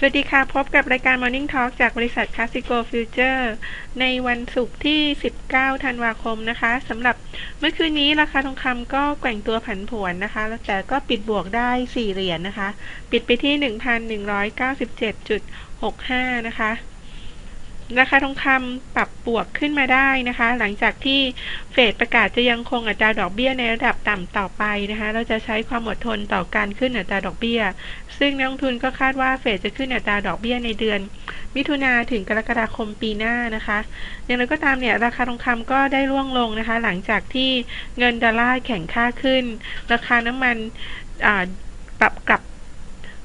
สวัสดีค่ะ พบกับรายการ Morning Talk จากบริษัท Classico Future ในวันศุกร์ที่ 19 ธันวาคมนะคะสำหรับเมื่อคืนนี้ราคาทองคำก็แกว่งตัวผันผวนนะคะแต่ก็ปิดบวกได้ 4 เหรียญนนะคะ ปิดไปที่ 1,197.65 นะคะ ราคาทองคำปรับบวกขึ้นมาได้นะคะ หลังจากที่เฟดประกาศจะยังคงอัตราดอกเบี้ยในระดับต่ำต่อไปนะคะ เราจะใช้ความอดทนต่อการขึ้นอัตราดอกเบี้ย ซึ่งนักลงทุนก็คาดว่าเฟดจะขึ้นอัตราดอกเบี้ยในเดือน มิถุนาถึงกรกฎาคมปีหน้านะคะ อย่างไรก็ตามเนี่ยราคาทองคำก็ได้ร่วงลงนะคะ หลังจากที่เงินดอลลาร์แข็งค่าขึ้น ราคาน้ำมันปรับกลับ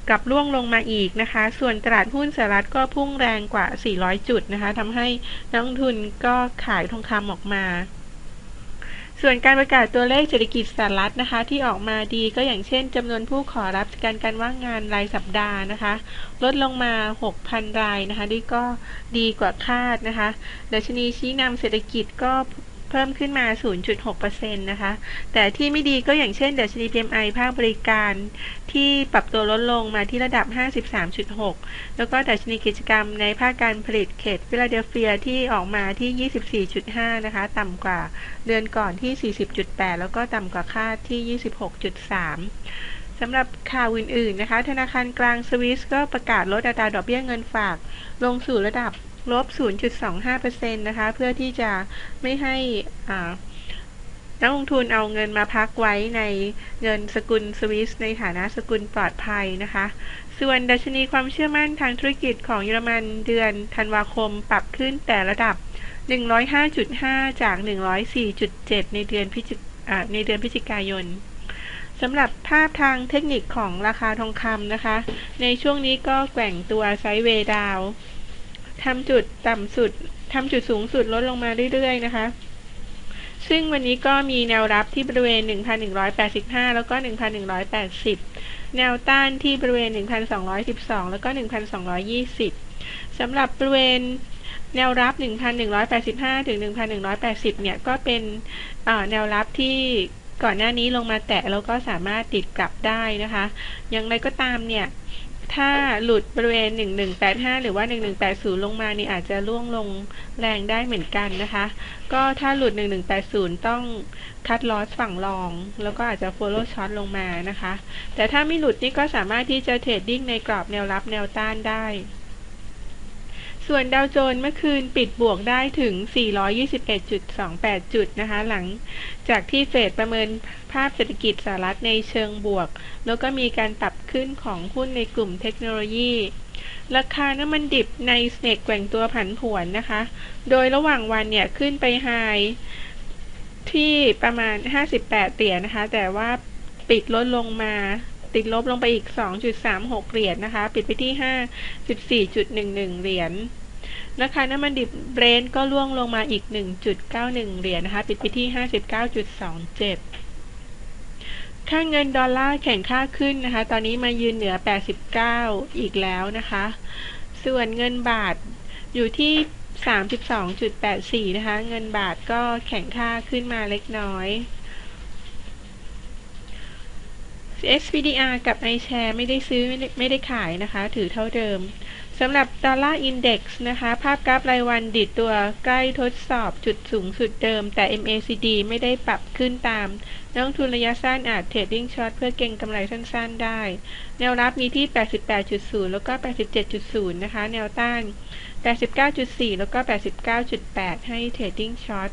กลับล่วงลงมาอีกนะคะ ส่วนตลาดหุ้นสหรัฐก็พุ่งแรงกว่า 400 จุดนะคะทำให้นักลงทุนก็ขายทองคำออกมา ส่วนการประกาศตัวเลขเศรษฐกิจสหรัฐนะคะ ที่ออกมาดีก็อย่างเช่นจำนวนผู้ขอรับการการว่างงานรายสัปดาห์นะคะ ลดลงมา 6,000 รายนะคะนี่ก็ดีกว่าคาดนะคะดัชนีชี้นำเศรษฐกิจก็ เพิ่มขึ้นมา 0.6%นะคะ แต่ที่ไม่ดีก็อย่างเช่นดัชนี PMI ภาคบริการที่ปรับตัวลดลงมาที่ระดับ 53.6 แล้วก็ดัชนีกิจกรรมในภาคการผลิตเขตฟิลาเดลเฟียที่ออกมาที่ 24.5 นะคะ ต่ำกว่าเดือนก่อนที่ 40.8 แล้วก็ต่ำกว่าคาดที่ 26.3สำหรับข่าวอื่นๆนะคะ ธนาคารกลางสวิสก็ประกาศลดอัตราดอกเบี้ยเงินฝากลงสู่ระดับ ลบ 0.25%นะคะ เพื่อที่จะไม่ให้นักลงทุนเอาเงินมาพักไว้ในเงินสกุลสวิสในฐานะสกุลปลอดภัยนะคะ ส่วนดัชนีความเชื่อมั่นทางธุรกิจของเยอรมันเดือนธันวาคมปรับขึ้นแต่ระดับ 105.5 จาก 104.7 ในเดือนพฤศในเดือนพฤศจิกายนสำหรับภาพทางเทคนิคของราคาทองคำนะคะ ในช่วงนี้ก็แกว่งตัวไซด์เวดาว ทำจุดต่ำสุดทำจุดสูงสุดลดลงมาเรื่อยๆนะคะ ซึ่งวันนี้ก็มีแนวรับที่บริเวณ 1,185 แล้วก็ 1,180 แนวต้านที่บริเวณ 1,212 แล้วก็ 1,220 สำหรับบริเวณแนวรับ 1,185 ถึง 1,180 เนี่ย ก็เป็นแนวรับที่ก่อนหน้านี้ลงมาแตะแล้วก็สามารถติดกลับได้นะคะ อย่างไรก็ตามเนี่ย ถ้าหลุดบริเวณ 1185 หรือว่า 1180 ลงมานี่อาจจะล่วงลงแรงได้เหมือนกันนะคะ ก็ถ้าหลุด 1180 ต้องคัดลอสฝั่งรอง แล้วก็อาจจะ follow short ลงมานะคะ แต่ถ้าไม่หลุดนี่ก็สามารถที่จะเทรดดิ้งในกรอบแนวรับแนวต้านได้ ส่วนดาวโจนส์เมื่อคืนปิดบวกได้ถึง 421.28 จุดนะคะ หลังจากที่เฟดประเมินภาพเศรษฐกิจสหรัฐในเชิงบวก แล้วก็มีการปรับขึ้นของหุ้นในกลุ่มเทคโนโลยี ราคาน้ำมันดิบในสเนกแกว่งตัวผันผวนนะคะ โดยระหว่างวันเนี่ยขึ้นไปไฮที่ประมาณ 58เหรียญนะคะ แต่ว่าปิดลดลงมา ติดลบลงไปอีก 2.36 เหรียญนนะคะ ปิดไปที่ 54.11 เหรียญราคาน้ำมันดิบเบรนท์ก็ล่วงลงมาอีก 1.91 เหรียญนนะคะ ปิดไปที่ 59.27 ค่าเงินดอลลาร์แข่งค่าขึ้นนะคะ ตอนนี้มายืนเหนือ 89 อีกแล้วนะคะ ส่วนเงินบาทอยู่ที่32.84 นะคะ เงินบาทก็แข่งค่าขึ้นมาเล็กน้อย SPDR กับ iShare ไม่ได้ซื้อไม่ได้ขายนะคะ ถือเท่าเดิมสำหรับดอลลาร์อินเด็กซ์นะคะ ภาพกราฟรายวันดิดตัวใกล้ทดสอบจุดสูงสุดเดิม แต่ MACD ไม่ได้ปรับขึ้นตาม นักทุนระยะสั้นอาจเทรดดิ้งช็อตเพื่อเก็งกำไรสั้นๆได้ แนวรับมีที่ 88.0 แล้วก็ 87.0 นะคะ แนวต้าน 89.4 แล้วก็ 89.8 ให้เทรดดิ้งช็อต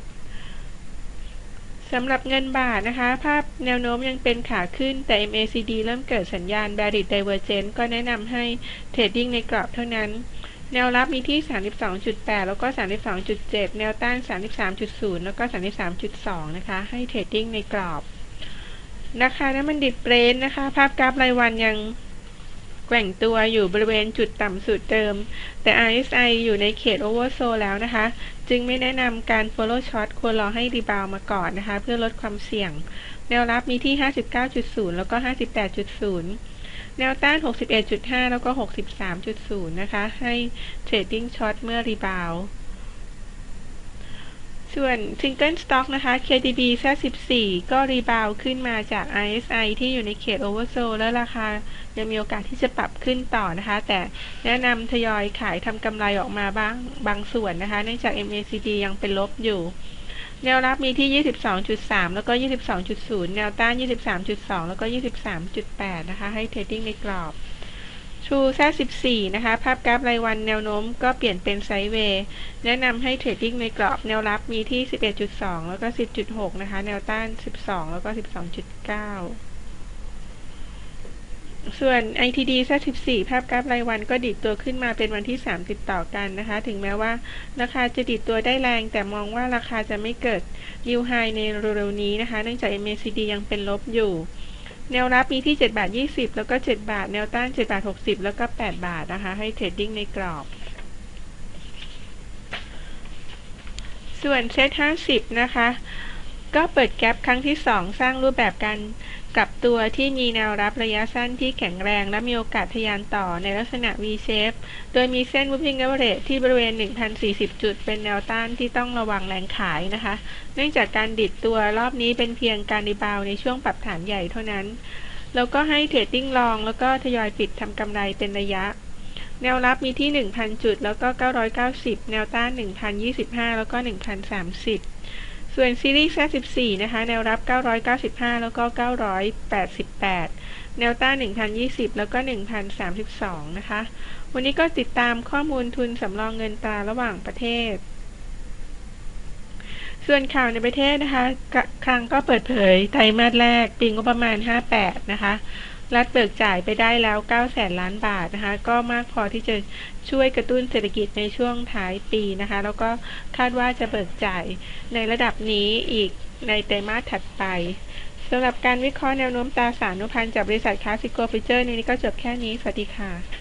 สำหรับเงินบาทนะคะ ภาพแนวโน้มยังเป็นขาขึ้นแต่ MACD เริ่มเกิดสัญญาณ bearish divergence ก็แนะนำให้เทรดดิ้งในกรอบเท่านั้น แนวรับมีที่ 32.8 แล้วก็ 32.7 แนวต้าน 33.0 แล้วก็ 33.2 นะคะ ให้เทรดดิ้งในกรอบ ราคาน้ำมันดิบเบรนนะคะ ภาพกราฟรายวันยัง แกว่งตัวอยู่บริเวณจุดต่ำสุดเดิม แต่ RSI อยู่ในเขต Oversold แล้วนะคะ จึงไม่แนะนำการ Follow Short ควรรอให้รีบาวมาก่อนนะคะ เพื่อลดความเสี่ยง แนวรับมีที่ 59.0 แล้วก็ 58.0 แนวต้าน 61.5 แล้วก็ 63.0 นะคะ ให้ Trading Short เมื่อรีบาว ส่วน Single Stock นะคะ KTB แค่14 ก็รีบาวขึ้นมาจาก RSI ที่อยู่ในเขต Oversold แล้วราคายังมีโอกาสที่จะปรับขึ้นต่อนะคะ แต่แนะนำทยอยขายทำกำไรออกมาบ้างบางส่วนนะคะ เนื่องจาก MACD ยังเป็นลบอยู่ แนวรับมีที่ 22.3 แล้วก็ 22.0 แนวต้าน 23.2 แล้วก็ 23.8 นะคะ ให้เทรดดิ้งในกรอบ True แค่14นะคะ ภาพกราฟรายวันแนวโน้มก็เปลี่ยนเป็นไซด์เวย์ แนะนำให้เทรดดิ้งในกรอบแนวรับมีที่ 11.2 แล้วก็ 10.6 นะคะ แนวต้าน 12 แล้วก็ 12.9 ส่วน ITD แค่14 ภาพกราฟรายวันก็ดิดตัวขึ้นมาเป็นวันที่ 3 ติดต่อกันนะคะ ถึงแม้ว่าราคาจะดิดตัวได้แรง แต่มองว่าราคาจะไม่เกิด New High ในเร็วๆนี้นะคะ เนื่องจาก MACD ยังเป็นลบอยู่ แนวรับมีที่ 7 บาท 20 แล้วก็ 7 บาท แนวต้าน 7 บาท 60 แล้วก็ 8 บาทนะคะ ให้เทรดดิ้งในกรอบ ส่วนเซ็ต50 นะคะ ก็เปิดแกลบครั้งที่ 2 สร้างรูปแบบการกลับตัวที่มีแนวรับระยะสั้นที่แข็งแรง และมีโอกาสทะยานต่อในลักษณะ V shape โดยมีเส้น moving average ที่บริเวณ 1,040 จุด เป็นแนวต้านที่ต้องระวังแรงขายนะคะ เนื่องจากการดิดตัวรอบนี้เป็นเพียงการรีบาวในช่วงปรับฐานใหญ่เท่านั้น แล้วก็ให้เทรดดิ้งลอง แล้วก็ทยอยปิดทำกำไรเป็นระยะ แนวรับมีที่ 1,000 จุด แล้วก็ 990 แนวต้าน 1,025 แล้วก็ 1,030 ส่วนซีรีส์14 นะคะ แนวรับ 995 แล้วก็ 988 แนวต้าน 1,020 แล้วก็ 1,032 นะคะ วันนี้ก็ติดตามข้อมูลทุนสำรองเงินตราระหว่างประเทศ ส่วนข่าวในประเทศนะคะ คลังก็เปิดเผยไตรมาสแรกปีงบประมาณ 58 นะคะ รัฐเบิกจ่ายไปได้แล้ว 9 แสนล้านบาทนะคะ ก็มากพอที่จะช่วยกระตุ้นเศรษฐกิจในช่วงท้ายปีนะคะ แล้วก็คาดว่าจะเบิกจ่ายในระดับนี้อีกในไตรมาสถัดไปสำหรับการวิเคราะห์แนวโน้มตราสารนุพันธ์จากบริษัทคาสิโกฟิเจอร์นี้ก็จบแค่นี้ สวัสดีค่ะ